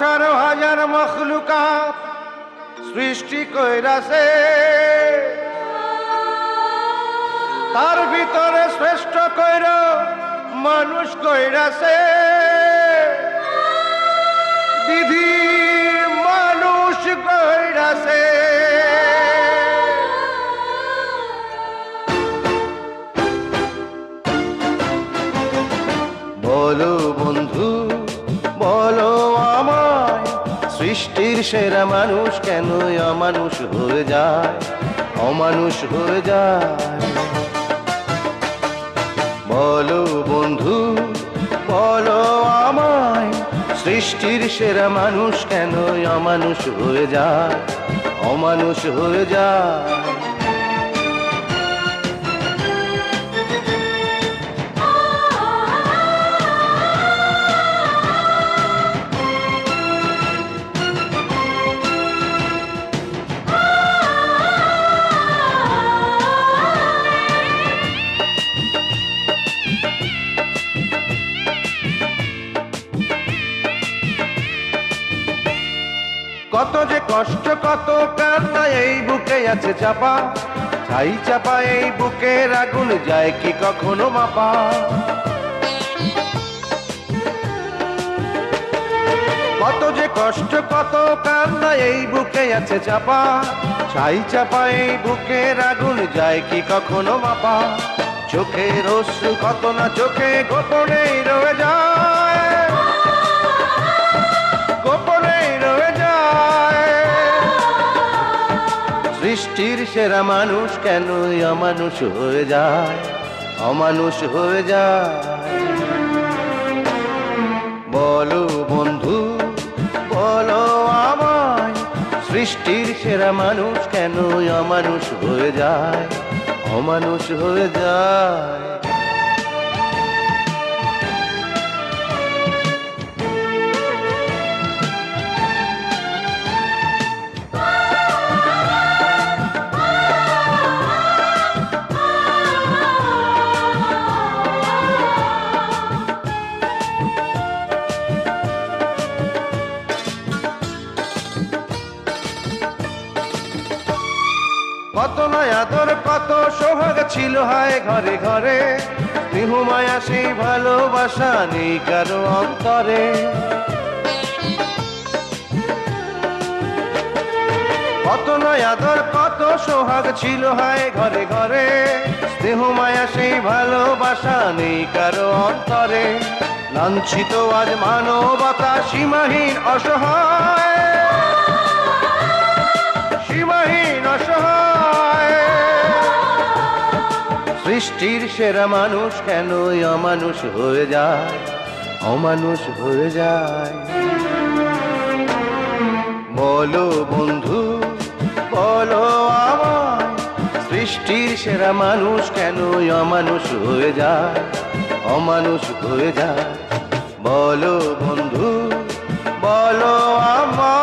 আঠারো হাজার মখলুকাত সৃষ্টি কইরাছে। তার ভিতরে শ্রেষ্ঠ কইর মানুষ কইরাছে। দিদি মানুষ কইরাছে। বলো বন্ধু, বলো সৃষ্টির সেরা মানুষ কেন অমানুষ হয়ে যায়? অমানুষ হয়ে যায়। বলো বন্ধু, বলো আমায়, সৃষ্টির সেরা মানুষ কেন অমানুষ হয়ে যায়? অমানুষ হয়ে যায়। কষ্ট কত কান্না এই বুকে আছে চাপা। ছাই চাপা এই বুকের আগুন যায় কি কখনো মাপা। কত যে কষ্ট কত কান্না এই বুকে আছে চাপা। ছাই চাপা এই বুকের আগুন যায় কি কখনো মাপা। চোখের অশ্রু কত না চোখে গোপনেই রয়ে যায়। সৃষ্টির সেরা মানুষ কেন অমানুষ হয়ে যায়? অমানুষ হয়ে যায়। বলো বন্ধু, বলো আমায়, সৃষ্টির সেরা মানুষ কেন অমানুষ হয়ে যায়? অমানুষ হয়ে যায়। কত নয় আদর কত সোহাগ ছিল হায় ঘরে ঘরে। মায়া সেই ভালোবাসা নেই কারও অন্তরে। কত নয় আদর কত সোহাগ ছিল হায় ঘরে ঘরে। স্নেহ মায়া সেই ভালোবাসা নেই কারও অন্তরে। লাঞ্ছিত আজ মানবতা সীমাহীন অসহায়। সীমাহীন অসহায়। সৃষ্টির সেরা মানুষ কেন অমানুষ হয়ে যায়? অমানুষ হয়ে যায়। বলো বন্ধু, বলো আমায়, সৃষ্টির সেরা মানুষ কেন অমানুষ হয়ে যায়? অমানুষ হয়ে যায়। বলো বন্ধু, বলো আমায়।